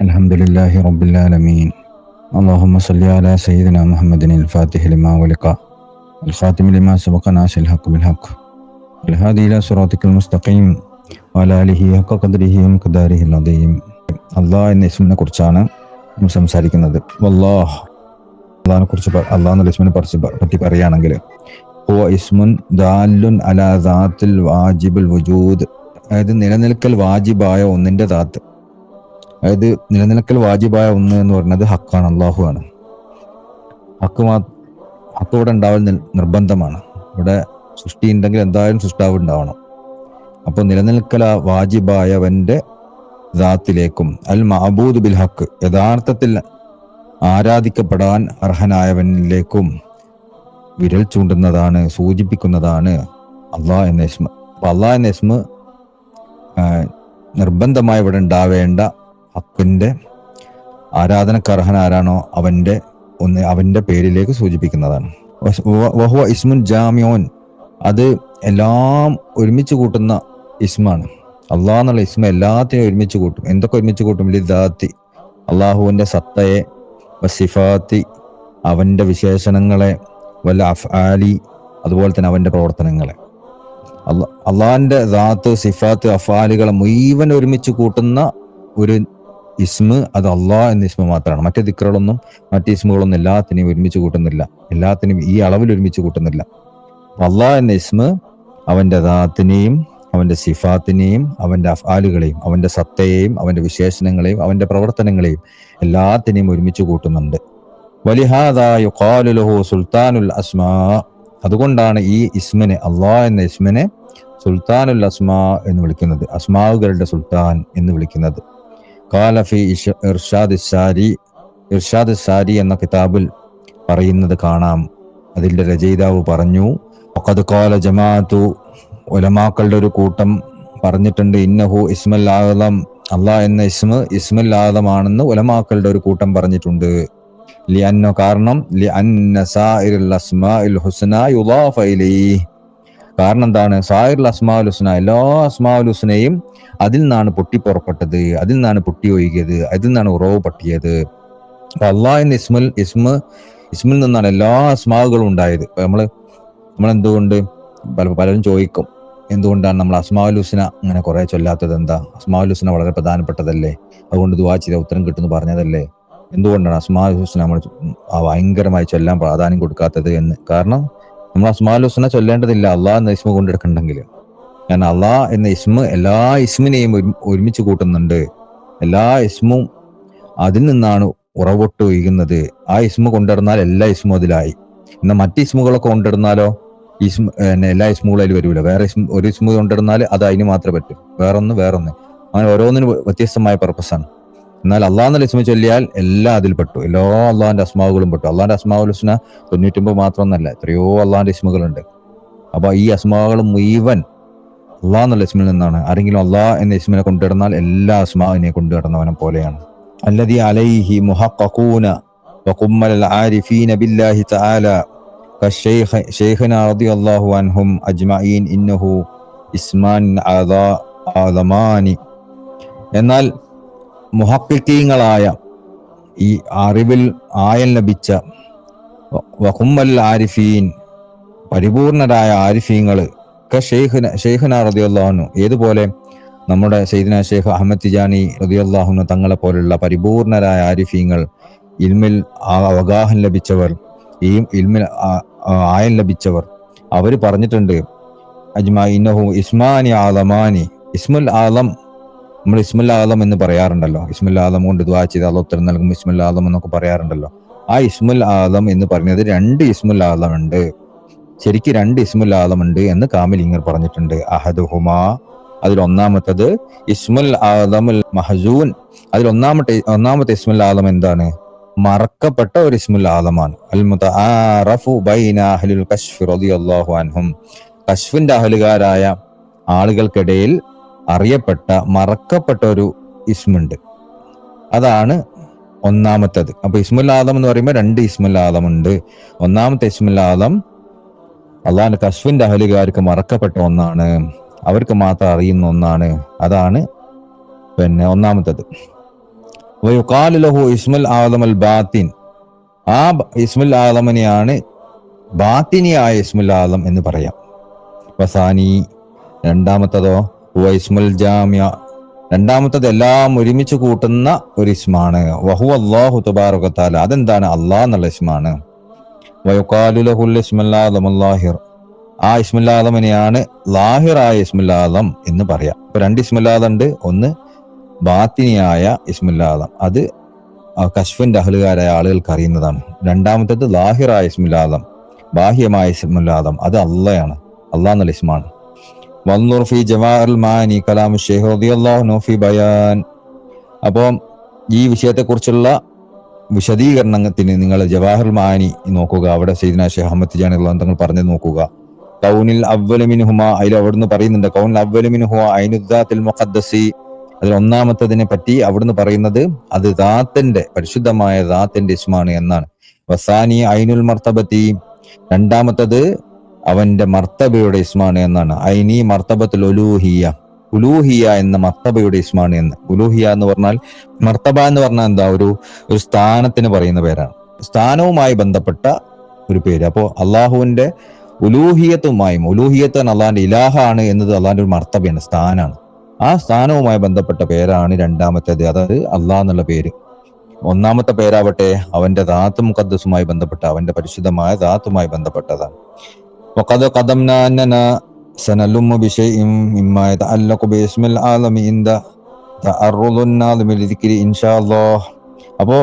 الحمد لله رب العالمين اللهم صل على سيدنا محمد الفاتح لما ولق الخاتم لما سبق ناصر الحق بالحق الهادي إلى صراطك المستقيم وعلى آله حق قدره ومقداره العظيم അള്ളാഹ് എന്ന ഇസ്മിനെ കുറിച്ചാണ് നമ്മൾ സംസാരിക്കുന്നത് വല്ലാഹ് അള്ളാഹിനെ കുറിച്ച് അള്ളാഹ് എന്ന ഇസ്മിനെ പറിച്ച് പറ്റി പറയുകയാണെങ്കിൽ ഹുവ ഇസ്മുൻ ദാലുൻ അലാ ദാത്തിൽ വാജിബുൽ വജൂദ് അതായത് നിലനിൽക്കൽ വാജിബായ ഒന്നിന്റെ ദാത്ത് അതായത് നിലനിൽക്കൽ വാജിബായ ഒന്ന് എന്ന് പറയുന്നത് ഹക്കാണ് അള്ളാഹു ആണ്. ഹക്ക് മാ ഹക്ക് ഇവിടെ ഉണ്ടാവൽ നിർബന്ധമാണ്. ഇവിടെ സൃഷ്ടി ഉണ്ടെങ്കിൽ എന്തായാലും സൃഷ്ടാവ് ഉണ്ടാവണം. അപ്പോൾ നിലനിൽക്കൽ ആ വാജിബായവന്റെ ദാത്തിലേക്കും അൽ മഹബൂദ് ബിൽ ഹക്ക് യഥാർത്ഥത്തിൽ ആരാധിക്കപ്പെടാൻ അർഹനായവനിലേക്കും വിരൽ ചൂണ്ടുന്നതാണ് സൂചിപ്പിക്കുന്നതാണ് അള്ളാഹ് എന്ന ഇസ്മ. അപ്പൊ അള്ളാഹ് എന്ന ഇസ്മ നിർബന്ധമായി ഇവിടെ ഉണ്ടാവേണ്ട ഹക്കിന്റെ ആരാധനക്കർഹൻ ആരാണോ അവന്റെ ഒന്ന് അവന്റെ പേരിലേക്ക് സൂചിപ്പിക്കുന്നതാണ്. വഹുവ ഇസ്മുൻ ജാമ്യോൻ. അത് എല്ലാം ഒരുമിച്ച് കൂട്ടുന്ന ഇസ്മാണ്. അള്ളാഹ് എന്നുള്ള ഇസ്മ എല്ലാത്തിനും ഒരുമിച്ച് കൂട്ടും. എന്തൊക്കെ ഒരുമിച്ച് കൂട്ടും? ലിദാത്തി. അള്ളാഹുവിന്റെ സത്തയെ വസിഫാത്തി അവന്റെ വിശേഷണങ്ങളെ വല്ല അഫ്ആലി അതുപോലെ തന്നെ അവന്റെ പ്രവർത്തനങ്ങളെ. അള്ളാഹ് അള്ളാഹിന്റെ ദാത്ത് സിഫാത്ത് അഫാലുകളെ മുഴുവൻ ഒരുമിച്ച് കൂട്ടുന്ന ഒരു ഇസ്മ് അത് അള്ളാഹ് എന്ന ഇസ്മ മാത്രമാണ്. മറ്റു ദിക്റുകളൊന്നും മറ്റു ഇസ്മുകളൊന്നും എല്ലാത്തിനെയും ഒരുമിച്ച് കൂട്ടുന്നില്ല. എല്ലാത്തിനെയും ഈ അളവിൽ ഒരുമിച്ച് കൂട്ടുന്നില്ല. അള്ളാഹ് എന്ന ഇസ്മ അവന്റെ ദാത്തിനെയും അവന്റെ സിഫാത്തിനെയും അവന്റെ അഫാലുകളെയും അവന്റെ സത്തയെയും അവന്റെ വിശേഷണങ്ങളെയും അവന്റെ പ്രവർത്തനങ്ങളെയും എല്ലാത്തിനെയും ഒരുമിച്ച് കൂട്ടുന്നുണ്ട്. വലിഹാദാ യുഖാലു ലഹു സുൽത്താനുൽ അസ്മാ. അതുകൊണ്ടാണ് ഈ ഇസ്മിനെ അള്ളാഹ് എന്ന ഇസ്മിനെ സുൽത്താനുൽ അസ്മാ എന്ന് വിളിക്കുന്നത്. അസ്മാവുകളുടെ സുൽത്താൻ എന്ന് വിളിക്കുന്നത്. കാലഫി ഇർഷാദ് സാരി ഇർഷാദ് സാരി എന്ന കിതാബിൽ പറയുന്നത് കാണാം. അതിന്റെ രചയിതാവ് പറഞ്ഞു ഒക്കത് കോല ജമാഅത്തു ഒലമാക്കളുടെ ഒരു കൂട്ടം പറഞ്ഞിട്ടുണ്ട് ഇന്നഹു ഇസ്മൽ ആദം അള്ളാഹ് എന്ന ഇസ്മ ഇസ്മുൽ ആദമാണെന്ന് ഒലമാക്കളുടെ ഒരു കൂട്ടം പറഞ്ഞിട്ടുണ്ട്. ലിഅന്നോ കാരണം ലിഅന്ന സായിറുൽ ഇൽ ഹുസ്ന യുളാഫ ഇലൈഹി. കാരണം എന്താണ്? സാഹിർ അസ്മാഉൽ ഹുസ്ന എല്ലാ അസ്മാഉൽ ഹുസ്നയും അതിൽ നിന്നാണ് പൊട്ടി പുറപ്പെട്ടത് അതിൽ നിന്നാണ് പൊട്ടി ഒഴുകിയത് അതിൽ നിന്നാണ് ഉറവ് പട്ടിയത് അപ്പൊ അള്ളാഹ് എന്ന ഇസ്മുൽ ഇസ്മ ഇസ്മിൽ നിന്നാണ് എല്ലാ അസ്മാവുകളും ഉണ്ടായത്. നമ്മൾ നമ്മൾ എന്തുകൊണ്ട് പല പലരും ചോദിക്കും എന്തുകൊണ്ടാണ് നമ്മൾ അസ്മാഉൽ ഹുസ്ന അങ്ങനെ കുറെ ചൊല്ലാത്തത്? എന്താ? അസ്മാഉൽ ഹുസ്ന വളരെ പ്രധാനപ്പെട്ടതല്ലേ? അതുകൊണ്ട് ദുവാ ചെയ്ത ഉത്തരം കിട്ടുമെന്ന് പറഞ്ഞതല്ലേ? എന്തുകൊണ്ടാണ് അസ്മാഉൽ ഹുസ്ന നമ്മൾ ഭയങ്കരമായി ചൊല്ലാൻ പ്രാധാന്യം കൊടുക്കാത്തത് എന്ന്? കാരണം നമ്മൾ അസ്മാൽ ഹുസ്ന ചൊല്ലേണ്ടതില്ല. അള്ളാഹ് എന്ന ഇസ്മ കൊണ്ടെടുക്കണ്ടെങ്കിൽ. കാരണം അള്ളാഹ് എന്ന ഇസ്മ എല്ലാ ഇസ്മിനെയും ഒരു- ഒരുമിച്ച് കൂട്ടുന്നുണ്ട്. എല്ലാ ഇസ്മും അതിൽ നിന്നാണ് ഉറവൊട്ട് ഒഴുകുന്നത്. ആ ഇസ്മ കൊണ്ടിടുന്നാൽ എല്ലാ ഇസ്മും അതിലായി. എന്നാൽ മറ്റ് ഇസ്മുകളൊക്കെ കൊണ്ടിടുന്നാലോ ഇസ്മ എല്ലാ ഇസ്മുകളും അതിൽ വരൂല. വേറെ ഇസ്മ ഒരു ഇസ്മു കൊണ്ടിടുന്നാൽ അത് അതിന് മാത്രമേ പറ്റൂ. വേറൊന്ന് വേറൊന്ന്. അങ്ങനെ ഓരോന്നിനും വ്യത്യസ്തമായ പർപ്പസാണ് എന്നാൽ അള്ളാഹെന്ന ലക്ഷ്മ ചൊല്ലിയാൽ എല്ലാം അതിൽ പെട്ടു. എല്ലാ അള്ളാഹിന്റെ അസ്മാവുകളും പെട്ടു. അള്ളാഹിന്റെ അസ്മാവുൽ ഹുസ്ന തൊണ്ണൂറ്റൊമ്പത് മാത്രമൊന്നല്ല എത്രയോ അള്ളാഹിന്റെ ഇസ്മുകളുണ്ട്. അപ്പോൾ ഈ അസ്മാവുകൾ മുഴുവൻ അള്ളാഹ് എന്നുള്ള ഇസ്മിൽ നിന്നാണ്. ആരെങ്കിലും അള്ളാഹ് എന്ന ഇസ്മിനെ കൊണ്ടുവരുന്നാൽ എല്ലാ അസ്മാവിനെ കൊണ്ടുവരുന്നവനെ പോലെയാണ്. അല്ലതി അലൈഹി മുഹഖൂന ആരിഫീന ബില്ലാഹി തആല അൻഹും അജ്മഈൻ ഇന്നഹു ഇസ്മാൻ എന്നാൽ മുഹക്കിക്കീങ്ങളായ ഈ അറിവിൽ ആയൽ ലഭിച്ച വഹുമ്മൽ ആരിഫീൻ പരിപൂർണരായ ആരിഫീങ്ങൾ ഒക്കെ ഷെയ്ഖുന ഷെയ്ഖുന റതിയുള്ളാഹുനു ഏതുപോലെ നമ്മുടെ സൈദിന ഷെയ്ഖ് അഹമ്മദ് തിജാനി റതിയുള്ളാഹുനു തങ്ങളെ പോലുള്ള പരിപൂർണരായ ആരിഫീങ്ങൾ ഇൽമിൽ അവഗാഹം ലഭിച്ചവർ ഈ ഇൽമിൽ ആ- ആ- ആയം ലഭിച്ചവർ അവർ പറഞ്ഞിട്ടുണ്ട് അജ്മാ ഇന്നഹു ഇസ്മാനി ആലമാനി ഇസ്മുൽ ആലം നമ്മൾ ഇസ്മുല്ലാദം എന്ന് പറയാറുണ്ടല്ലോ. ഇസ്മുല്ലാദം കൊണ്ട് ദ്വാ ചെയ്ത് അള്ള ഉത്തരം നൽകും ഇസ്മുല്ലാദം എന്നൊക്കെ പറയാറുണ്ടല്ലോ. ആ ഇസ്മുൽ ആദം എന്ന് പറഞ്ഞത് രണ്ട് ഇസ്മുൽ ആലം ഉണ്ട്. ശരിക്ക് രണ്ട് ഇസ്മുൽ ആലം ഉണ്ട് എന്ന് കാമിലിങ്ങർ പറഞ്ഞിട്ടുണ്ട്. അഹദുഹുമ അതിൽ ഒന്നാമത്തത് ഇസ്മുൽ ആദമുൽ മഹസൂൻ. അതിൽ ഒന്നാമത്തെ ഒന്നാമത്തെ ഇസ്മുൽ ആദം എന്താണ്? മറക്കപ്പെട്ട ഒരു ഇസ്മുൽ ആദമാണ്. അൻഹും. കശ്ഫിന്റെ അഹലുകാരായ ആളുകൾക്കിടയിൽ അറിയപ്പെട്ട മറക്കപ്പെട്ട ഒരു ഇസ്മുണ്ട്. അതാണ് ഒന്നാമത്തത്. അപ്പൊ ഇസ്മുൽ ആദം എന്ന് പറയുമ്പോൾ രണ്ട് ഇസ്മുൽ ആദം ഉണ്ട് ഒന്നാമത്തെ ഇസ്മുൽ ആദം അള്ളാഹ് കശ്വിന്റെ അഹലുകാർക്ക് മറക്കപ്പെട്ട ഒന്നാണ്. അവർക്ക് മാത്രം അറിയുന്ന ഒന്നാണ്. അതാണ് പിന്നെ ഒന്നാമത്തത്. ലഹു ഇസ്മുൽ ആദം അൽ ബാത്തിൻ. ആ ഇസ്മുൽ ആദമിനെയാണ് ബാത്തിനിയായ ഇസ്മുൽ ആദം എന്ന് പറയാം. വസാനി രണ്ടാമത്തതോ ഹുവ ഇസ്മുൽ ജാമ്യ രണ്ടാമത്തത് എല്ലാം ഒരുമിച്ച് കൂട്ടുന്ന ഒരു ഇസ്മാണ്. വഹു അള്ളാഹു തുബാറുഖത്താല അതെന്താണ്? അള്ളാഹ് എന്നുള്ള ഇസ്മാണ്. വയുക്കാലുലഹുൽ ഇസ്മുല്ലാദം അല്ലാഹിർ. ആ ഇസ്മുല്ലാദമിനെയാണ് ലാഹിറായ ഇസ്മുല്ലാദം എന്ന് പറയാം. ഇപ്പൊ രണ്ട് ഇസ്മുല്ലാദം ഉണ്ട് ഒന്ന് ബാത്തിനിയായ ഇസ്മുല്ലാദം. അത് കശ്ഫിന്റെ അഹലുകാരായ ആളുകൾക്ക് അറിയുന്നതാണ്. രണ്ടാമത്തേത് ലാഹിറായ ഇസ്മുല്ലാദം. ബാഹ്യമായ ഇസ്മുല്ലാദം. അത് അള്ളയാണ് അള്ളാഹ് എന്നുള്ള ഇസ്മാണ്. വന്നൂർ ഫി ജവാഹർ മാനി കലാം ഫി ബയാൻ. അപ്പം ഈ വിഷയത്തെക്കുറിച്ചുള്ള വിശദീകരണത്തിന് നിങ്ങൾ ജവാഹർ മാനി നോക്കുക. അവിടെ സൈദിന ഷെയ്ഖ് അഹമ്മദ് തിജാനി റളിയല്ലാഹു തങ്ങൾ പറഞ്ഞു നോക്കുക. കൗനിൽ അവ്വലുമിൻഹുമ അതിൽ അവിടുന്ന് പറയുന്നുണ്ട്. കൗനിൽ ഐനുദ്ദാത്തിൽ മുഖദ്ദസി. അതിൽ ഒന്നാമത്തതിനെ പറ്റി അവിടുന്ന് പറയുന്നത് അത് ദാത്തിന്റെ പരിശുദ്ധമായ ദാത്തിന്റെ ഇസ്മാണ് എന്നാണ്. വസാനി ഐനുൽ മർത്തബത്തി. രണ്ടാമത്തത് അവന്റെ മർത്തബയുടെ ഇസ്മാണ് എന്നാണ്. ഐനി മർത്തബത്തുൽ ഒലൂഹിയ ഉലൂഹിയ എന്ന മർത്തബയുടെ ഇസ്മാണ് എന്ന്. ഉലൂഹിയ എന്ന് പറഞ്ഞാൽ മർത്തബ എന്ന് പറഞ്ഞാൽ എന്താ? ഒരു ഒരു സ്ഥാനത്തിന് പറയുന്ന പേരാണ്. സ്ഥാനവുമായി ബന്ധപ്പെട്ട ഒരു പേര്. അപ്പോൾ അള്ളാഹുവിന്റെ ഉലൂഹിയത്തുമായും ഉലൂഹിയത്ത് അള്ളാഹിന്റെ ഇലാഹാണ് എന്നത് അള്ളാഹിന്റെ ഒരു മർത്തബയാണ് സ്ഥാനാണ്. ആ സ്ഥാനവുമായി ബന്ധപ്പെട്ട പേരാണ് രണ്ടാമത്തേത്. അതായത് അള്ളാഹ് എന്നുള്ള പേര്. ഒന്നാമത്തെ പേരാവട്ടെ അവന്റെ ദാത്തും മുഖദ്സുമായി ബന്ധപ്പെട്ട അവന്റെ പരിശുദ്ധമായ ദാത്തുമായി ബന്ധപ്പെട്ടതാണ്. وقد قدمنا أننا سنلم بشيء مما يتعلق باسم العالم عند تعرض الناظم لذكر إن شاء الله അപ്പോ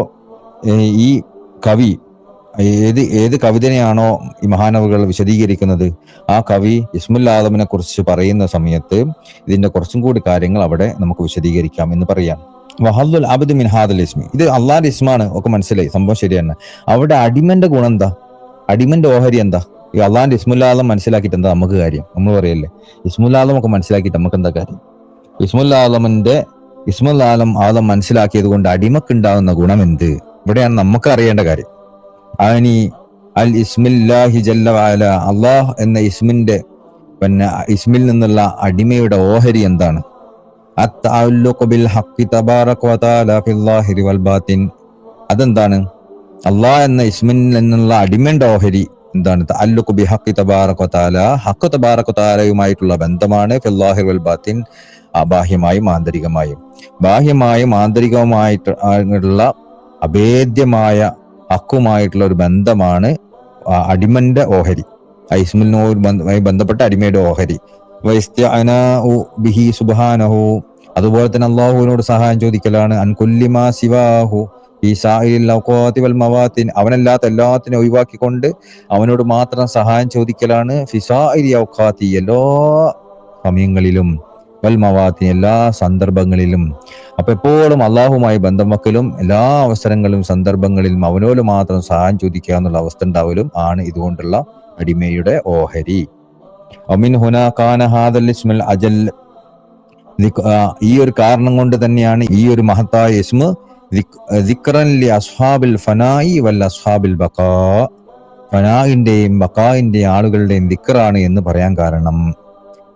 ഏഹ്, ഈ കവി ഏത് ഏത് കവിതനെയാണോ ഈ മഹാനവുകൾ വിശദീകരിക്കുന്നത് ആ കവി ഇസ്മുൽ ആലമിനെ കുറിച്ച് പറയുന്ന സമയത്ത് ഇതിന്റെ കുറച്ചും കൂടി കാര്യങ്ങൾ അവിടെ നമുക്ക് വിശദീകരിക്കാം എന്ന് പറയാം വഹദുൽ അബ്ദു മിൻ ഹാദൽ ഇസ്മി ഇത് അള്ളാന്റെ ഇസ്മാണ് ഒക്കെ മനസ്സിലായി സംഭവം ശരിയാണ് അവിടെ അടിമന്റെ ഗുണം എന്താ അടിമന്റെ ഓഹരി എന്താ ഈ അള്ളാഹിന്റെ ഇസ്മുല്ലാദം മനസ്സിലാക്കിയിട്ട് എന്താ നമുക്ക് കാര്യം? നമ്മൾ പറയല്ലേ? ഇസ്മുല്ലാദം ഒക്കെ മനസ്സിലാക്കിയിട്ട് നമുക്ക് എന്താ കാര്യം? ഇസ്മുല്ലാദമിന്റെ ഇസ്മുല്ലാലം ആദം മനസ്സിലാക്കിയത് കൊണ്ട് അടിമക്കുണ്ടാകുന്ന ഗുണം എന്ത്? ഇവിടെയാണ് നമുക്ക് അറിയേണ്ട കാര്യം. അവനി അൽ ഇസ്മില്ലാഹി ജല്ല അള്ളാഹ് എന്ന ഇസ്മിന്റെ പിന്നെ ഇസ്മിൽ നിന്നുള്ള അടിമയുടെ ഓഹരി എന്താണ്? അതെന്താണ്? അള്ളാഹ് എന്ന ഇസ്മിൽ നിന്നുള്ള അടിമയുടെ ഓഹരി എന്താണ് തഅല്ലുഖു ബി ഹക്കി തബാറക്കൊത്താല ഹക്ക് തബാറക്കൊത്താലയുമായിട്ടുള്ള ബന്ധമാണ് ഫില്ലാഹിർ വൽ ബാത്തിൻ ബാഹ്യമായും ആന്തരികമായും. ബാഹ്യമായും ആന്തരികവുമായിട്ട് ഉള്ള അഭേദ്യമായ ഹക്കുമായിട്ടുള്ള ഒരു ബന്ധമാണ് അടിമന്റെ ഓഹരി. ഐസ്മുലിനുമായി ബന്ധപ്പെട്ട അടിമയുടെ ഓഹരി. ബിഹി സുബ്ഹാനഹു. അതുപോലെ തന്നെ അള്ളാഹുവിനോട് സഹായം ചോദിക്കലാണ് അൻകുല്ലിമാ സിവാഹു. ഈ സാഹിലിൽ വൽ മവാത്തിൻ അവനല്ലാത്ത എല്ലാത്തിനും ഒഴിവാക്കിക്കൊണ്ട് അവനോട് മാത്രം സഹായം ചോദിക്കലാണ് ഫിസായിരി ഔഖാത്തി എല്ലാ സമയങ്ങളിലും വൽ എല്ലാ സന്ദർഭങ്ങളിലും. അപ്പൊ എപ്പോഴും അള്ളാഹുമായി ബന്ധം വെക്കലും എല്ലാ അവസരങ്ങളിലും സന്ദർഭങ്ങളിലും അവനോട് മാത്രം സഹായം ചോദിക്കുക എന്നുള്ള അവസ്ഥ ഉണ്ടാവലും ആണ് ഇതുകൊണ്ടുള്ള അടിമയുടെ ഓഹരി. അമിൻ ഹുന ഹാദൽ ഇസ്മൽ അജൽ. ഈ ഒരു കാരണം കൊണ്ട് തന്നെയാണ് ഈ ഒരു മഹത്തായ ഇസ്മ ഫനായിന്റെയും ബക്കായിന്റെയും ആളുകളുടെയും ദിക്റാണ് എന്ന് പറയാൻ കാരണം.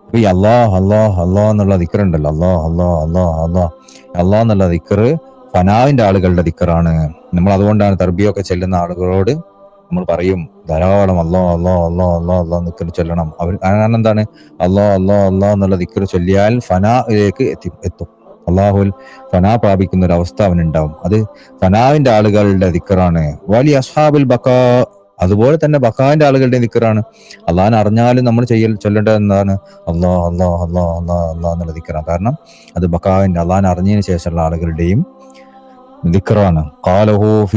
അപ്പൊ ഈ അള്ളാഹ് അള്ളാഹ് അള്ളാഹ് എന്നുള്ള ദിക്റുണ്ടല്ലോ. അള്ളാഹ് അള്ളാഹ് അള്ളാഹ് അള്ളാഹ്. അള്ളാഹ് എന്നുള്ള ദിക്റ് ഫനാവിന്റെ ആളുകളുടെ ദിക്റാണ്. നമ്മൾ അതുകൊണ്ടാണ് തർബിയൊക്കെ ചെല്ലുന്ന ആളുകളോട് നമ്മൾ പറയും ധാരാളം അല്ലോ അല്ലോ അല്ലോ അല്ലോ അല്ലോ ദിക്കർ ചൊല്ലണം. അവർ കാരണം എന്താണ്? അല്ലോ അല്ലോ അല്ലോ എന്നുള്ള ദിക്കർ ചൊല്ലിയാൽ ഫനായിലേക്ക് എത്തി എത്തും. അള്ളാഹുൽ ഫനാ പ്രാപിക്കുന്ന ഒരു അവസ്ഥ അവനുണ്ടാവും. അത് ഫനാവിന്റെ ആളുകളുടെ ദിക്കറാണ്. വലിയ അസ്ഹാബുൽ ബക്കാ അതുപോലെ തന്നെ ബക്കാവിന്റെ ആളുകളുടെ ദിക്കറാണ്. അള്ളാഹിനെ അറിഞ്ഞാലും നമ്മൾ ചെയ്യൽ ചൊല്ലേണ്ടത് എന്താണ്? അള്ളാ അള്ളാ അള്ളാ അള്ളാ അള്ളാ എന്നുള്ള ദിക്കറാണ്. കാരണം അത് ബക്കാവിന്റെ അള്ളാഹിനെ അറിഞ്ഞതിന് ശേഷമുള്ള ആളുകളുടെയും ദിക്കറാണ്.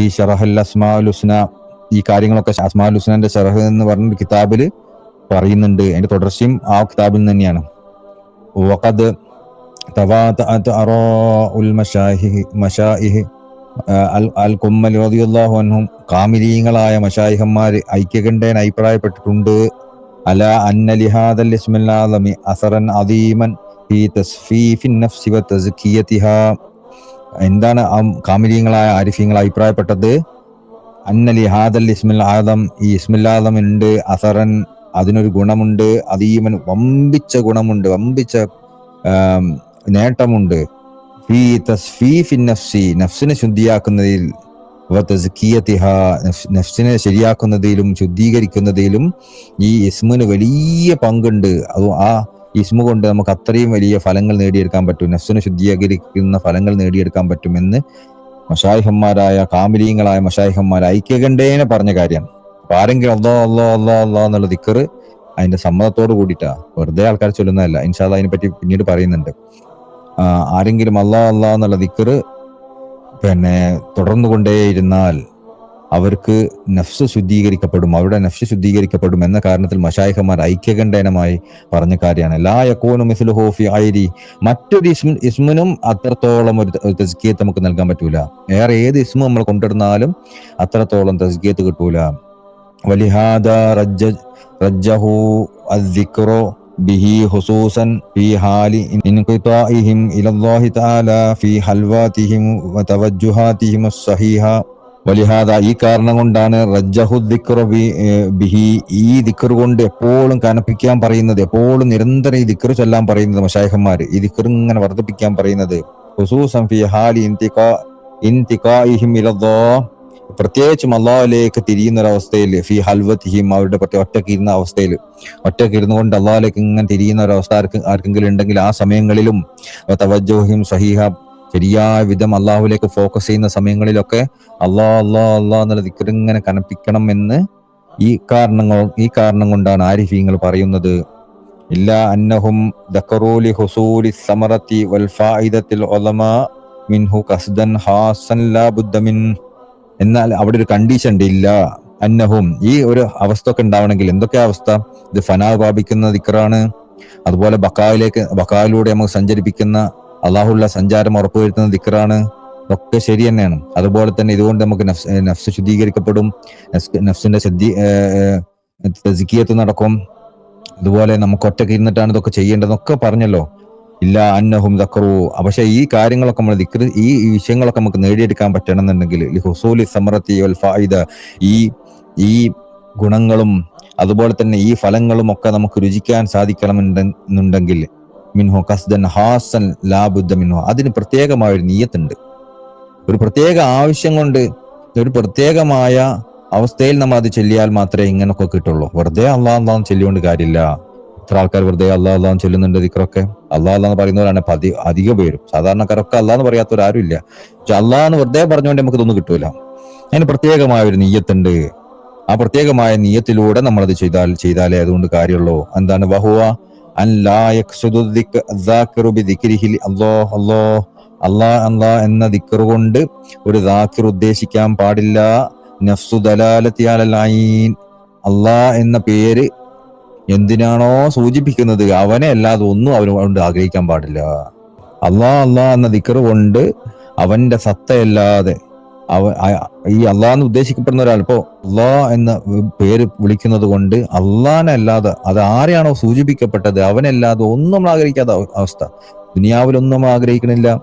ഷറഹൽ അസ്മാഉൽ ഹുസ്ന. ഈ കാര്യങ്ങളൊക്കെ അസ്മാഉൽ ഹുസ്നന്റെ ഷറഹ് എന്ന് പറഞ്ഞ കിതാബിൽ പറയുന്നുണ്ട്. അതിന്റെ തുടർച്ചയും ആ കിതാബിൽ തന്നെയാണ്. വഖദ് തവാതഅത് അറാഉൽ മശായിഹ് മശായിഹ് അൽ അൽ കുമ്മൽ റളിയല്ലാഹു അൻഹും കാമിലീങ്ങളായ മശായിഹന്മാർ ഐക്യകണ്ഠേന അഭിപ്രായപ്പെട്ടിട്ടുണ്ട്. അല അന്ന ലിഹാദൽ ഇസ്മിൽ അസറൻ അദീമൻ ഫി തസ്ഫീഫിൻ നഫ്സി വ തസ്കിയതിഹാ എന്താണ് ആ കാമിലീങ്ങളായ ആരിഫീങ്ങൾ അഭിപ്രായപ്പെട്ടത്? അന്നലി ഹാദൽ ആദം ഈ ഇസ്മിൽ ഉണ്ട് അസറൻ അതിനൊരു ഗുണമുണ്ട് അതീമൻ വമ്പിച്ച ഗുണമുണ്ട് വമ്പിച്ച നേട്ടമുണ്ട്. നഫ്സി നഫ്സിനെ ശുദ്ധിയാക്കുന്നതിൽ നഫ്സിനെ ശരിയാക്കുന്നതിലും ശുദ്ധീകരിക്കുന്നതിലും ഈ ഇസ്മിന് വലിയ പങ്കുണ്ട്. അത് ആ ഇസ്മു കൊണ്ട് നമുക്ക് അത്രയും വലിയ ഫലങ്ങൾ നേടിയെടുക്കാൻ പറ്റും. നഫ്സിനെ ശുദ്ധീകരിക്കുന്ന ഫലങ്ങൾ നേടിയെടുക്കാൻ പറ്റുമെന്ന് മഷായിഹന്മാരായ കാമിലീങ്ങളായ മഷായിഹന്മാർ ഐക്യകണ്ഠേന പറഞ്ഞ കാര്യമാണ് അപ്പൊ ആരെങ്കിലും അല്ലോ അല്ലോ അല്ലോ അല്ലോ എന്നുള്ള ദിക്കറ് അതിന്റെ സമ്മതത്തോട് കൂടിയിട്ടാ. വെറുതെ ആൾക്കാർ ചൊല്ലുന്നതല്ല. ഇൻഷാല്ല അതിനെപ്പറ്റി പിന്നീട് പറയുന്നുണ്ട്. ആരെങ്കിലും അല്ലാ അള്ളാ എന്നുള്ള ദിക്കറ് പിന്നെ തുടർന്നു കൊണ്ടേയിരുന്നാൽ അവർക്ക് നഫ്സ് ശുദ്ധീകരിക്കപ്പെടും അവരുടെ നഫ്സ് ശുദ്ധീകരിക്കപ്പെടും എന്ന കാരണത്തിൽ മഷായിഖമാർ ഐക്യകണ്ഠേനമായി പറഞ്ഞ കാര്യമാണ്. ലാ യക്കോനും ഇസ്ലു ഹോഫി ഐരി മറ്റൊരു ഇസ്മ ഇസ്മിനും അത്രത്തോളം ഒരു തസ്കിയത്ത് നമുക്ക് നൽകാൻ പറ്റൂല. വേറെ ഏത് ഇസ്മു നമ്മൾ കൊണ്ടിരുന്നാലും അത്രത്തോളം തസ്കിയത്ത് കിട്ടൂല. വലിഹാദ റജ്ജ റജ്ജഹു അദ്ദിക്റു ബിഹി في حال ഹാലി ഇൻഖിതാഇഹിം الله തആല في حلواتهم وتوجهاتهم അസ്സഹീഹ. വലിഹാദ ഈ കാരണം കൊണ്ടാണ് റജ്ജഹു ദിക്റു ബിഹി ഈ ദിക്ർ കൊണ്ട് എപ്പോഴും കനപ്പിക്കാൻ പറയുന്നത് എപ്പോഴും നിരന്തരം ഈ ദിക്ർ ചൊല്ലാൻ പറയുന്നത് മഷായഹന്മാര് ഈ ദിക്ർ ഇങ്ങനെ വർദ്ധിപ്പിക്കാൻ പറയുന്നത് ഹുസൂസൻ ഫി ഹാലി ഇന്തിഖാ ഇന്തിഖാഇഹിം ഇലല്ലാഹ് പ്രത്യേകിച്ചും അള്ളാഹുലേക്ക് തിരിയുന്ന ഒരു അവസ്ഥയിൽ ഫി ഹൽവത്തിഹിം അവരുടെ പ്രത്യേക ഒറ്റയ്ക്ക് ഇരുന്ന അവസ്ഥയിൽ ഒറ്റയ്ക്ക് ഇരുന്നുകൊണ്ട് അള്ളാഹുലേക്ക് ഇങ്ങനെ തിരിയുന്ന ഒരു അവസ്ഥ ആർക്ക് ആർക്കെങ്കിലും ഉണ്ടെങ്കിൽ ആ സമയങ്ങളിലും തവജോഹിം സഹീഹ ശരിയായ വിധം അള്ളാഹുലേക്ക് ഫോക്കസ് ചെയ്യുന്ന സമയങ്ങളിലൊക്കെ അള്ളാ അള്ളാ അള്ളാ എന്നുള്ള ദിക്ർ ഇങ്ങനെ കനപ്പിക്കണം എന്ന് ഈ കാരണങ്ങൾ ഈ കാരണം കൊണ്ടാണ് ആരിഫീങ്ങൾ പറയുന്നത്. ഇല്ല അന്നഹും ദക്കറൂലി ഹുസൂലി സമറത്തി വൽ ഫായിദത്തിൽ ഒലമ മിൻഹു കസ്ദൻ ഹാസൻ ലാ ബുദ്ദ മിൻ എന്നാൽ അവിടെ ഒരു കണ്ടീഷൻ ഉണ്ട് ഇല്ല. അന്നഹും. ഈ ഒരു അവസ്ഥ ഒക്കെ ഉണ്ടാവണമെങ്കിൽ എന്തൊക്കെ അവസ്ഥ? ഇത് ഫനാ പാപിക്കുന്ന ദിക്കറാണ് അതുപോലെ ബക്കായിലേക്ക് ബക്കായിലൂടെ നമുക്ക് സഞ്ചരിപ്പിക്കുന്ന അള്ളാഹുള്ള സഞ്ചാരം ഉറപ്പുവരുത്തുന്ന ദിക്കറാണ് ഒക്കെ ശരി തന്നെയാണ്. അതുപോലെ തന്നെ ഇതുകൊണ്ട് നമുക്ക് നഫ്സ് നഫ്സ് ശുദ്ധീകരിക്കപ്പെടും. നഫ്സിന്റെ ശുദ്ധി തസിക്കിയത്ത് നടക്കും. അതുപോലെ നമുക്ക് ഒറ്റയ്ക്ക് ഇരുന്നിട്ടാണ് ഇതൊക്കെ ചെയ്യേണ്ടതെന്നൊക്കെ പറഞ്ഞല്ലോ. ഇല്ല അന്നഹും ദക്കറു. പക്ഷെ ഈ കാര്യങ്ങളൊക്കെ നമ്മൾ ദിക്ർ ഈ വിഷയങ്ങളൊക്കെ നമുക്ക് നേടിയെടുക്കാൻ പറ്റണമെന്നുണ്ടെങ്കിൽ ഹുസൂലി സമറത്തി വൽ ഫായിദ ഈ ഈ ഗുണങ്ങളും അതുപോലെ തന്നെ ഈ ഫലങ്ങളും ഒക്കെ നമുക്ക് രുചിക്കാൻ സാധിക്കണമെന്നുണ്ടെങ്കിൽ മിൻഹു കസ്ദൻ ഹാസൻ ലാബുദ്ധ മിൻഹു. അതിന് പ്രത്യേകമായ ഒരു നീയത്തുണ്ട്. ഒരു പ്രത്യേക ആവശ്യം കൊണ്ട് ഒരു പ്രത്യേകമായ അവസ്ഥയിൽ നമ്മൾ അത് ചെല്ലിയാൽ മാത്രമേ ഇങ്ങനൊക്കെ കിട്ടുള്ളൂ. വെറുതെ അള്ളാഹ് അള്ളാഹ് കാര്യമില്ല. ഇത്ര ആൾക്കാർ വെറുതെ അള്ളാഹ് അള്ളാഹ് ചൊല്ലുന്നുണ്ട് ദിക്റൊക്കെ? അള്ളാഹ് അല്ലാന്ന് പറയുന്നവരാണ് പതി അധികം പേരും. സാധാരണക്കാരൊക്കെ എന്ന് പറയാത്തവരാരും ഇല്ല പക്ഷെ എന്ന് വെറുതെ പറഞ്ഞുകൊണ്ട് നമുക്ക് ഇതൊന്നും കിട്ടൂല. അതിന് പ്രത്യേകമായ ഒരു നീയത്തുണ്ട്. ആ പ്രത്യേകമായ നീയത്തിലൂടെ നമ്മളത് ചെയ്താൽ ചെയ്താലേ അതുകൊണ്ട് കാര്യമുള്ളൂ. എന്താണ്? വഹുവ അല്ലാ അല്ലാ എന്ന ദിക്കറുകൊണ്ട് കൊണ്ട് ഒരു ദാക്കിർ ഉദ്ദേശിക്കാൻ പാടില്ല. നഫ്സു ദലാലത്തി അലൽ ഐൻ. അല്ലാഹ് എന്ന പേര് എന്തിനാണോ സൂചിപ്പിക്കുന്നത്? അവനെ അല്ലാതെ ഒന്നും അവനോട് ആഗ്രഹിക്കാൻ പാടില്ല. അള്ളാഹ് അള്ളാഹ് എന്ന ദിക്കർ കൊണ്ട് അവന്റെ സത്തയല്ലാതെ അവ ഈ അള്ളാഹ് ഉദ്ദേശിക്കപ്പെടുന്ന ഒരാൾ ഇപ്പോ അള്ളാഹ് എന്ന പേര് വിളിക്കുന്നത് കൊണ്ട് അള്ളാഹിനെ അല്ലാതെ അത് ആരെയാണോ സൂചിപ്പിക്കപ്പെട്ടത്? അവനല്ലാതെ ഒന്നും നമ്മൾ ആഗ്രഹിക്കാത്ത അവ- അവസ്ഥ. ദുനിയാവിലൊന്നും ആഗ്രഹിക്കണില്ല.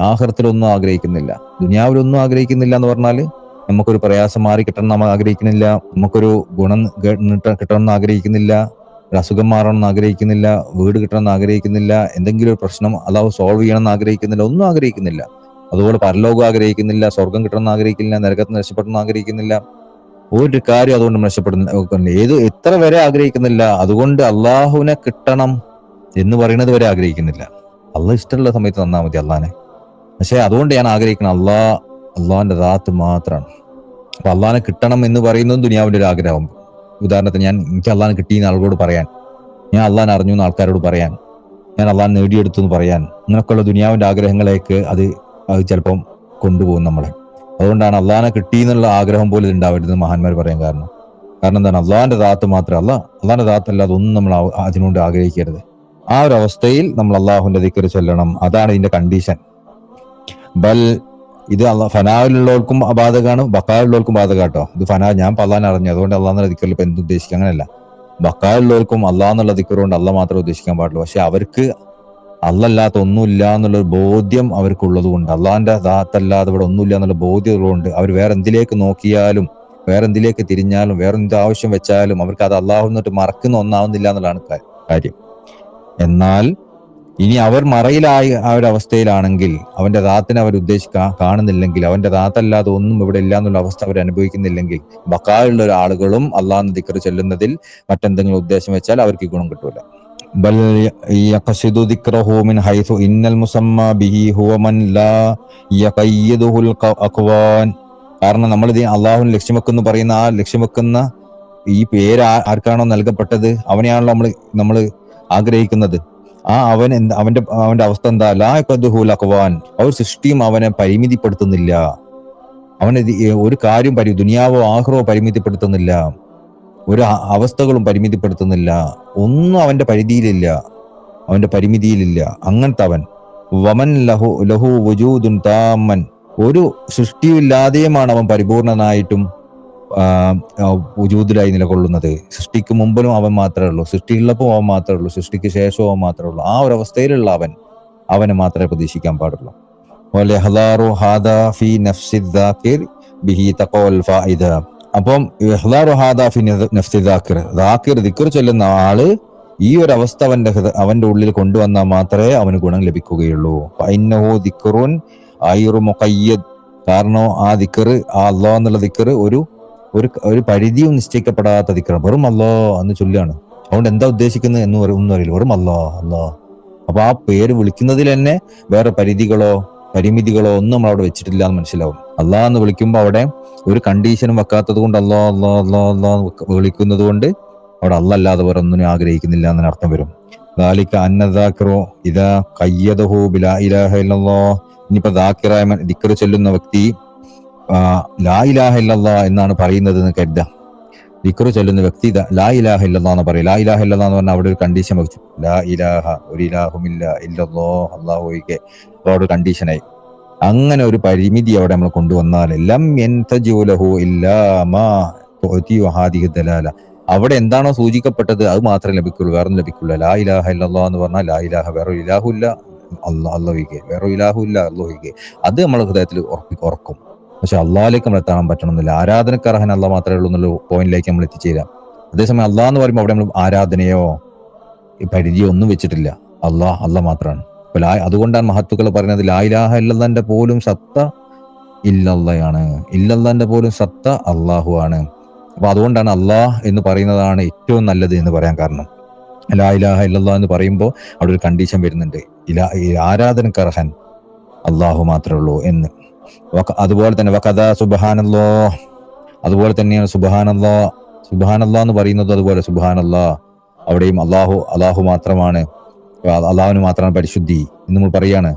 ആഹൃത്തിലൊന്നും ആഗ്രഹിക്കുന്നില്ല. ദുനിയാവിലൊന്നും ആഗ്രഹിക്കുന്നില്ല എന്ന് പറഞ്ഞാൽ നമുക്കൊരു പ്രയാസം മാറി കിട്ടണം നമ്മൾ ആഗ്രഹിക്കുന്നില്ല. നമുക്കൊരു ഗുണം കിട്ടണം എന്ന് ആഗ്രഹിക്കുന്നില്ല. ഒരു അസുഖം മാറണം എന്ന് ആഗ്രഹിക്കുന്നില്ല. വീട് കിട്ടണം എന്ന് ആഗ്രഹിക്കുന്നില്ല. എന്തെങ്കിലും ഒരു പ്രശ്നം അതാവ് സോൾവ് ചെയ്യണം എന്ന് ആഗ്രഹിക്കുന്നില്ല. ഒന്നും ആഗ്രഹിക്കുന്നില്ല. അതുപോലെ പരലോകം ആഗ്രഹിക്കുന്നില്ല. സ്വർഗം കിട്ടണം എന്ന് ആഗ്രഹിക്കുന്നില്ല. നരകത്തിന് രക്ഷപ്പെടണം എന്ന് ആഗ്രഹിക്കുന്നില്ല. ഒരു കാര്യം അതുകൊണ്ട് രക്ഷപ്പെടുന്നില്ല ഏത് എത്ര വരെ ആഗ്രഹിക്കുന്നില്ല. അതുകൊണ്ട് അള്ളാഹുവിനെ കിട്ടണം എന്ന് പറയുന്നത് വരെ ആഗ്രഹിക്കുന്നില്ല. അള്ളാഹ് ഇഷ്ടമുള്ള സമയത്ത് തന്നാൽ മതി അള്ളഹാനെ പക്ഷെ അതുകൊണ്ട് ഞാൻ ആഗ്രഹിക്കണം അള്ളാഹ് അള്ളാഹിന്റെ റാത്ത് മാത്രമാണ്. അപ്പൊ അള്ളഹാനെ കിട്ടണം എന്ന് പറയുന്നതും ദുനിയാവിന്റെ ഒരു ആഗ്രഹം. ഉദാഹരണത്തിന് ഞാൻ എനിക്ക് അള്ളാഹിനെ കിട്ടിയെന്ന് ആളുകളോട് പറയാൻ ഞാൻ അള്ളഹാൻ അറിഞ്ഞു എന്ന് ആൾക്കാരോട് പറയാൻ ഞാൻ അള്ളഹാൻ നേടിയെടുത്തു എന്ന് പറയാൻ അങ്ങനെയൊക്കെയുള്ള ദുനിയാവിന്റെ ആഗ്രഹങ്ങളേക്ക് അത് ചിലപ്പം കൊണ്ടുപോകും നമ്മളെ. അതുകൊണ്ടാണ് അള്ളഹാനെ കിട്ടി എന്നുള്ള ആഗ്രഹം പോലും ഉണ്ടാവരുത് മഹാന്മാർ പറയാൻ കാരണം. കാരണം എന്താണ്? അള്ളാഹാന്റെ ദാത്ത് മാത്രമല്ല അല്ല ദാത്തല്ല ഒന്നും നമ്മൾ അതിനുകൊണ്ട് ആഗ്രഹിക്കരുത്. ആ ഒരു അവസ്ഥയിൽ നമ്മൾ അള്ളാഹുവിന്റെ ദിക്കറി ചൊല്ലണം. അതാണ് ഇതിന്റെ കണ്ടീഷൻ ബൽ ഇത് അള്ളാ ഫനാവിലുള്ളവർക്കും ബാധകമാണ് ബക്കാവിലുള്ളവർക്കും ബാധകാട്ടോ ഇത് ഫനാ ഞാൻ പള്ളാൻ അറിഞ്ഞു. അതുകൊണ്ട് അള്ളാന്ന് ദിക്കറിൽ ഇപ്പൊ എന്ത് ഉദ്ദേശിക്കുക അങ്ങനെയല്ല. ബക്കാവിലുള്ളവർക്കും അള്ളാഹ് എന്നുള്ള ദിക്കറുകൊണ്ട് അല്ല മാത്രമേ ഉദ്ദേശിക്കാൻ പാടുള്ളൂ. പക്ഷെ അവർക്ക് അല്ലല്ലാത്ത ഒന്നുമില്ല എന്നുള്ള ബോധ്യം അവർക്കുള്ളത് കൊണ്ട് അള്ളാന്റെ ദാത്തല്ലാതെ ഇവിടെ ഒന്നുമില്ല എന്നുള്ള ബോധ്യം ഉള്ളതുകൊണ്ട് അവർ വേറെ എന്തിലേക്ക് നോക്കിയാലും വേറെ എന്തിലേക്ക് തിരിഞ്ഞാലും വേറെ എന്ത് ആവശ്യം വെച്ചാലും അവർക്ക് അത് അള്ളാഹു എന്നിട്ട് മറക്കുന്ന ഒന്നാവുന്നില്ല എന്നുള്ളതാണ് കാര്യം. എന്നാൽ ഇനി അവർ മറയിലായ ആ ഒരു അവസ്ഥയിലാണെങ്കിൽ അവന്റെ ദാത്തിനെ അവർ ഉദ്ദേശിക്കാൻ കാണുന്നില്ലെങ്കിൽ അവന്റെ താത്തല്ലാതെ ഒന്നും ഇവിടെ ഇല്ല എന്നുള്ള അവസ്ഥ അവർ അനുഭവിക്കുന്നില്ലെങ്കിൽ ബക്കായുള്ള ആളുകളും അള്ളാഹ് ദിക്കർ ചെല്ലുന്നതിൽ മറ്റെന്തെങ്കിലും ഉദ്ദേശം വെച്ചാൽ അവർക്ക് ഗുണം കിട്ടൂല. ബൽ യഖ്സിദു ദിക്റഹു മിൻ ഇന്നൽ ബിഹി ഹുവ മൻ ലാ യഖയ്യിദുഹുൽ അഖ്വാൻ. കാരണം നമ്മൾ ഇത് അള്ളാഹുവിന് ലക്ഷ്യം വെക്കുന്നു പറയുന്ന ആ ലക്ഷ്യം വെക്കുന്ന ഈ പേര് ആർക്കാണോ നൽകപ്പെട്ടത്? അവനെയാണല്ലോ നമ്മൾ നമ്മൾ ആഗ്രഹിക്കുന്നത്. ആ അവൻ എന്താ അവന്റെ അവന്റെ അവസ്ഥ എന്താ? ലാ യഖദ്ഹുൽ അഖ്വാൻ അവർ സൃഷ്ടിയും അവനെ പരിമിതിപ്പെടുത്തുന്നില്ല. അവനെ ഒരു കാര്യം പരി ദുനിയാവോ ആഹ്റോ പരിമിതിപ്പെടുത്തുന്നില്ല. ഒരു അവസ്ഥകളും പരിമിതിപ്പെടുത്തുന്നില്ല. ഒന്നും അവന്റെ പരിധിയിലില്ല. അവന്റെ പരിമിതിയിലില്ല. അങ്ങനത്തെ അവൻ. വമൻ ലഹു ലഹു വജൂദുൻ താമൻ. ഒരു സൃഷ്ടിയില്ലാതെയുമാണ് അവൻ പരിപൂർണനായിട്ടും വജൂദിലായി നിലകൊള്ളുന്നത്. സൃഷ്ടിക്ക് മുമ്പിലും അവൻ മാത്രമേ ഉള്ളൂ. സൃഷ്ടിയുള്ളപ്പോൾ അവൻ മാത്രമേ ഉള്ളൂ. സൃഷ്ടിക്ക് ശേഷവും അവൻ മാത്രമേ ഉള്ളൂ. ആ ഒരു അവസ്ഥയിലുള്ള അവൻ അവനെ മാത്രമേ പ്രതീക്ഷിക്കാൻ പാടുള്ളൂ. അപ്പം ചൊല്ലുന്ന ആൾ ഈ ഒരു അവസ്ഥ അവന്റെ അവന്റെ ഉള്ളിൽ കൊണ്ടുവന്നാൽ മാത്രമേ അവന് ഗുണം ലഭിക്കുകയുള്ളൂ. കാരണം ആ ദിക്കർ ആ അള്ളാഹ് എന്നുള്ള ദിക്കർ ഒരു ഒരു ഒരു പരിധിയും നിശ്ചയിക്കപ്പെടാത്ത അതിക്രമം വെറും അല്ലോ എന്ന് ചൊല്ലിയാണ് അതുകൊണ്ട് എന്താ ഉദ്ദേശിക്കുന്നത് എന്ന് ഒന്നും അറിയില്ല. വെറും അല്ലോ അല്ലോ അപ്പൊ ആ പേര് വിളിക്കുന്നതിൽ തന്നെ വേറെ പരിധികളോ പരിമിതികളോ ഒന്നും നമ്മൾ അവിടെ വെച്ചിട്ടില്ല എന്ന് മനസ്സിലാവും. അള്ളാഹ് എന്ന് വിളിക്കുമ്പോൾ അവിടെ ഒരു കണ്ടീഷനും വെക്കാത്തത് കൊണ്ട് അല്ലോ അല്ലോ അല്ലോ അല്ലോ വിളിക്കുന്നത് കൊണ്ട് അവിടെ അല്ലല്ലാതെ വേറെ ഒന്നിനും ആഗ്രഹിക്കുന്നില്ല എന്നതിന് അർത്ഥം വരും. ദാലിക്ക അന്നദാക്കിറോ ഇതാ കയ്യദഹു ബിലാ ഇലാഹ ഇല്ലല്ലാഹ്. ഇനിയിപ്പോ ദാക്കിറായ ദിക്കറ് ചൊല്ലുന്ന വ്യക്തി ലാ ഇലാഹ ഇല്ലല്ലാ എന്നാണ് പറയുന്നത് എന്ന് കരുതാം ദിക്കറ് ചൊല്ലുന്ന വ്യക്തി ലാ ഇലാഹ ഇല്ലല്ലാ എന്ന് പറയും. ലാ ഇലാഹ ഇല്ലല്ലാ എന്ന് പറഞ്ഞാൽ അവിടെ ഒരു കണ്ടീഷൻ വെച്ചു. ലാ ഇലാഹ ഒരു ഇലാഹുമില്ല ഇല്ലല്ലോ അള്ളാഹു ഒഴികെ. അപ്പോൾ അവിടെ കണ്ടീഷനായി അങ്ങനെ ഒരു പരിമിതി അവിടെ നമ്മൾ കൊണ്ടുവന്നാൽ ലം യൻതജൂലഹു ഇല്ലാ മാ തുഅ്തിയു ഹാദിഹി ദലാല. അവിടെ എന്താണോ സൂചിക്കപ്പെട്ടത് അത് മാത്രമേ ലഭിക്കുള്ളൂ വേറെ ലഭിക്കുള്ളൂ ലാ ഇലാഹ ഇല്ലല്ലാ എന്ന് പറഞ്ഞാൽ ലാ ഇലാഹ വേറെ ഇലാഹു ഇല്ല അള്ളാഹ് അള്ളാഹിക്ക് വേറെ ഇലാഹു ഇല്ല അള്ളാഹിക്ക് അത് നമ്മൾ ഹൃദയത്തിൽ ഉറപ്പി ഉറക്കും. പക്ഷെ അള്ളാഹിലേക്ക് നമ്മൾ എത്താൻ പറ്റണമെന്നില്ല. ആരാധനക്ക് അർഹൻ അള്ളാഹ് മാത്രമേ ഉള്ളൂ എന്നുള്ള പോയിന്റിലേക്ക് നമ്മൾ എത്തിച്ചേരാം. അതേസമയം അള്ളാഹ് എന്ന് പറയുമ്പോൾ അവിടെ നമ്മൾ ആരാധനയോ പരിധിയോ ഒന്നും വെച്ചിട്ടില്ല. അള്ളാഹ് അള്ളാഹ് മാത്രമാണ്. അപ്പൊ ലാ അതുകൊണ്ടാണ് മഹത്തുക്കൾ പറയുന്നത് ലായിലാഹ ഇല്ലല്ലാന്റെ പോലും സത്ത ഇല്ലല്ലയാണ്. ഇല്ലല്ലാന്റെ പോലും സത്ത അള്ളാഹു ആണ്. അപ്പൊ അതുകൊണ്ടാണ് അള്ളാഹ് എന്ന് പറയുന്നതാണ് ഏറ്റവും നല്ലത് എന്ന് പറയാൻ കാരണം. ലാ ഇലാഹ ഇല്ലല്ലാ എന്ന് പറയുമ്പോൾ അവിടെ ഒരു കണ്ടീഷൻ വരുന്നുണ്ട്. ഇലാ ആരാധനക്കർഹൻ അള്ളാഹു മാത്രമേ ഉള്ളൂ എന്ന്. അതുപോലെ തന്നെ വകദാ സുബഹാനല്ലോ. അതുപോലെ തന്നെയാണ് സുബഹാനല്ലോ. സുബഹാനല്ലാ എന്ന് പറയുന്നത് അതുപോലെ സുബഹാനല്ലാ. അവിടെയും അള്ളാഹു അള്ളാഹു മാത്രമാണ്. അള്ളാഹുവിന് മാത്രമാണ് പരിശുദ്ധി എന്ന് നമ്മൾ പറയാണ്.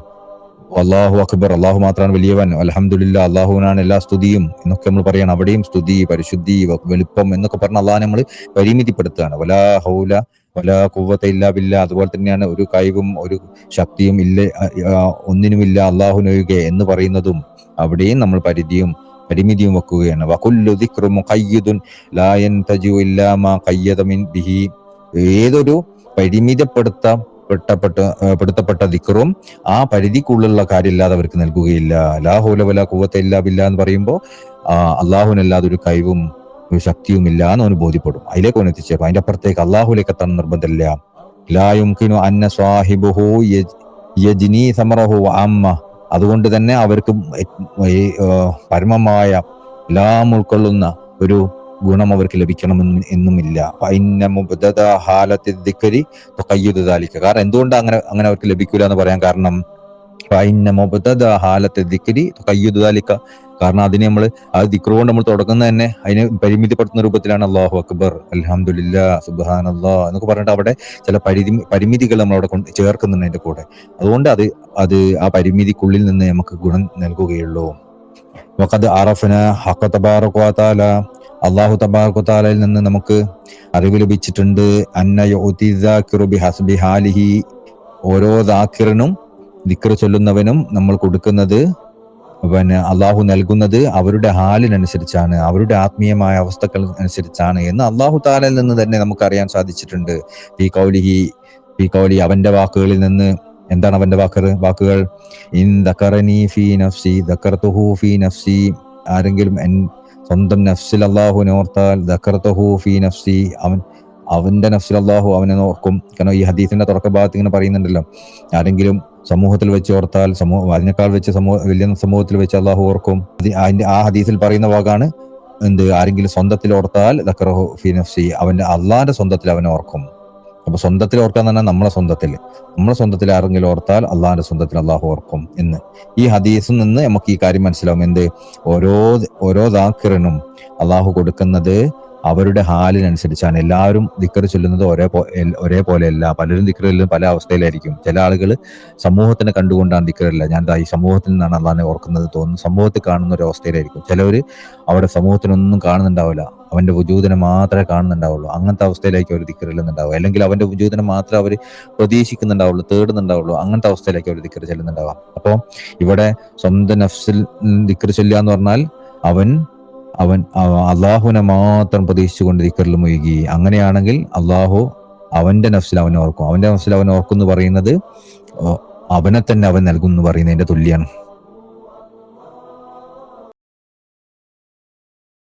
അള്ളാഹു അക്ബർ അള്ളാഹു മാത്രമാണ് വലിയവൻ. അലഹമുല്ല അള്ളാഹുവിനാണ് എല്ലാ സ്തുതിയും എന്നൊക്കെ നമ്മൾ പറയണം. അവിടെയും സ്തുതി പരിശുദ്ധി വലുപ്പം എന്നൊക്കെ പറഞ്ഞ അള്ളാഹ് നമ്മൾ പരിമിതിപ്പെടുത്തുകയാണ്. വലാ ഹൗല വലാ കുവ്വത്ത ഇല്ലാ ബില്ല. അതുപോലെ തന്നെയാണ് ഒരു കഴിവും ഒരു ശക്തിയും ഇല്ല ഒന്നിനുമില്ല അള്ളാഹുനൊഴികെ എന്ന് പറയുന്നതും അവിടെയും നമ്മൾ പരിധിയും പരിമിതിയും വെക്കുകയാണ്. വകുല്ലു ദിക്റു മുഖയ്യിദുൻ ബിഹി. ഏതൊരു പരിമിതപ്പെടുത്ത പെടുത്തപ്പെട്ട ദിക്റും ആ പരിധിക്കുള്ളിലുള്ള കാര്യമില്ലാതെ അവർക്ക് നൽകുകയില്ല. ലാ ഹൗല വലാ ഖുവത ഇല്ലാ ബില്ലാ എന്ന് പറയുമ്പോൾ അള്ളാഹുനല്ലാതെ ഒരു കഴിവും ഒരു ശക്തിയും ഇല്ല എന്ന് അവന് ബോധ്യപ്പെടും. അതിലേക്ക് അവൻ എത്തിച്ചേക്കും അതിന്റെ അപ്പുറത്തേക്ക് അള്ളാഹുലേക്ക് എത്താൻ നിർബന്ധമില്ല. ലാ യുംകിനു അന്ന സ്വാഹിബുഹു യജ്- യജ്നി സമറഹു അമ്മ. അതുകൊണ്ട് തന്നെ അവർക്ക് ഈ, പരമമായ എല്ലാം ഉൾക്കൊള്ളുന്ന ഒരു ഗുണം അവർക്ക് ലഭിക്കണമെന്ന് എന്നുമില്ല ഹാലത്തിക്കരി കയ്യുതാലിക്ക. കാരണം എന്തുകൊണ്ട് അങ്ങനെ അങ്ങനെ അവർക്ക് ലഭിക്കില്ല എന്ന് പറയാൻ കാരണം ഫൈന്ന മുബ്തദ കാരണം അതിനെ നമ്മൾ ആ ദിക്റ് കൊണ്ട് നമ്മൾ തുടങ്ങുന്നത് തന്നെ അതിനെ പരിമിതിപ്പെടുത്തുന്ന രൂപത്തിലാണ് അള്ളാഹു അക്ബർ. അൽഹംദുലില്ല സുബ്ഹാനല്ലാ എന്നൊക്കെ പറഞ്ഞിട്ട് അവിടെ ചില പരിധി പരിമിതികൾ നമ്മൾ അവിടെ കൊണ്ട് ചേർക്കുന്നുണ്ട് അതിന്റെ കൂടെ. അതുകൊണ്ട് അത് അത് ആ പരിമിതിക്കുള്ളിൽ നിന്ന് നമുക്ക് ഗുണം നൽകുകയുള്ളൂ. വഖദ് അറഫന ഹഖ തബാറക വതആല അല്ലാഹു തബാറക വതആലയിൽ നിന്ന് നമുക്ക് അറിവ് ലഭിച്ചിട്ടുണ്ട്. അന്ന ഹസ്ബി ഹാലിഹി. ഓരോ ദാക്കിറിനും ദിക്ർ ചൊല്ലുന്നവനും നമ്മൾ കൊടുക്കുന്നത് പിന്നെ അള്ളാഹു നൽകുന്നത് അവരുടെ ഹാലിനനുസരിച്ചാണ് അവരുടെ ആത്മീയമായ അവസ്ഥകൾ അനുസരിച്ചാണ് എന്ന് അള്ളാഹു താലയിൽ നിന്ന് തന്നെ നമുക്ക് അറിയാൻ സാധിച്ചിട്ടുണ്ട്. ഈ കൗലിഹി ഈ കൗലി അവന്റെ വാക്കുകളിൽ നിന്ന് എന്താണ് അവന്റെ വാക്കുകൾ? വാക്കുകൾ ഇൻ ദക്കറനി ഫി നഫ്സി ദക്കർത്തുഹു ഫി നഫ്സി. ആരെങ്കിലും എൻ സ്വന്തം നഫ്സിൽ അള്ളാഹു ഓർത്താൽ ദക്കർത്തുഹു ഫി നഫ്സി. അവൻ അവന്റെ നഫ്സിൽ അള്ളാഹു അവനെ ഓർക്കും കാരണം ഈ ഹദീസിന്റെ തുടക്ക ഭാഗത്ത് ഇങ്ങനെ പറയുന്നുണ്ടല്ലോ ആരെങ്കിലും സമൂഹത്തിൽ വെച്ച് ഓർത്താൽ സമൂഹം അതിനേക്കാൾ വെച്ച് സമൂഹ വലിയ സമൂഹത്തിൽ വെച്ച് അള്ളാഹു ഓർക്കും. അതിന്റെ ആ ഹദീസിൽ പറയുന്ന വാക്കാണ് എന്ത് ആരെങ്കിലും സ്വന്തത്തിൽ ഓർത്താൽ ദക്കറഹു നഫ്സി അവന്റെ അള്ളാന്റെ സ്വന്തത്തിൽ അവനെ ഓർക്കും. അപ്പൊ സ്വന്തത്തിൽ ഓർക്കാൻ തന്നെ നമ്മളെ സ്വന്തത്തിൽ. നമ്മളെ സ്വന്തത്തിൽ ആരെങ്കിലും ഓർത്താൽ അള്ളാഹിന്റെ സ്വന്തത്തിൽ അള്ളാഹു ഓർക്കും എന്ന്. ഈ ഹദീസിൽ നിന്ന് നമുക്ക് ഈ കാര്യം മനസ്സിലാവും. എന്ത്? ഓരോ ഓരോ ദാക്കിറിനും അള്ളാഹു കൊടുക്കുന്നത് അവരുടെ ഹാലിനനുസരിച്ചാണ്. എല്ലാവരും ദിക്കർ ചൊല്ലുന്നത് ഒരേ ഒരേപോലെയല്ല. പലരും ദിക്കറിലും പല അവസ്ഥയിലായിരിക്കും. ചില ആളുകൾ സമൂഹത്തിനെ കണ്ടുകൊണ്ടാണ് ദിക്കറില്ല. ഞാൻ ഈ സമൂഹത്തിൽ നിന്നാണ് അള്ളാഹിനെ ഓർക്കുന്നത് തോന്നുന്നു. സമൂഹത്തിൽ കാണുന്ന ഒരു അവസ്ഥയിലായിരിക്കും. ചിലവർ അവിടെ സമൂഹത്തിനൊന്നും കാണുന്നുണ്ടാവില്ല. അവന്റെ വജൂദിനെ മാത്രമേ കാണുന്നുണ്ടാവുള്ളൂ. അങ്ങനത്തെ അവസ്ഥയിലേക്ക് അവർ ദിക്കറില്ലുന്നുണ്ടാവുക അല്ലെങ്കിൽ അവന്റെ വജൂദിനെ മാത്രമേ അവർ പ്രതീക്ഷിക്കുന്നുണ്ടാവുള്ളൂ തേടുന്നുണ്ടാവുള്ളൂ. അങ്ങനത്തെ അവസ്ഥയിലേക്ക് അവർ ദിക്കർ ചെല്ലുന്നുണ്ടാവാം അപ്പോൾ ഇവിടെ സ്വന്തം നഫ്സിൽ ദിക്കർ ചൊല്ലുക എന്ന് പറഞ്ഞാൽ അവൻ അവൻ അവ- അള്ളാഹുവിനെ മാത്രം പ്രതീക്ഷിച്ചുകൊണ്ട് ദിക്കറിൽ മുഴുകി. അങ്ങനെയാണെങ്കിൽ അള്ളാഹു അവന്റെ നഫ്സിൽ അവനെ ഓർക്കും. അവന്റെ നഫ്സിൽ അവൻ ഓർക്കും എന്ന് പറയുന്നത് അവനെ തന്നെ അവൻ നൽകും എന്ന് പറയുന്നതിന്റെ തുല്യാണ്.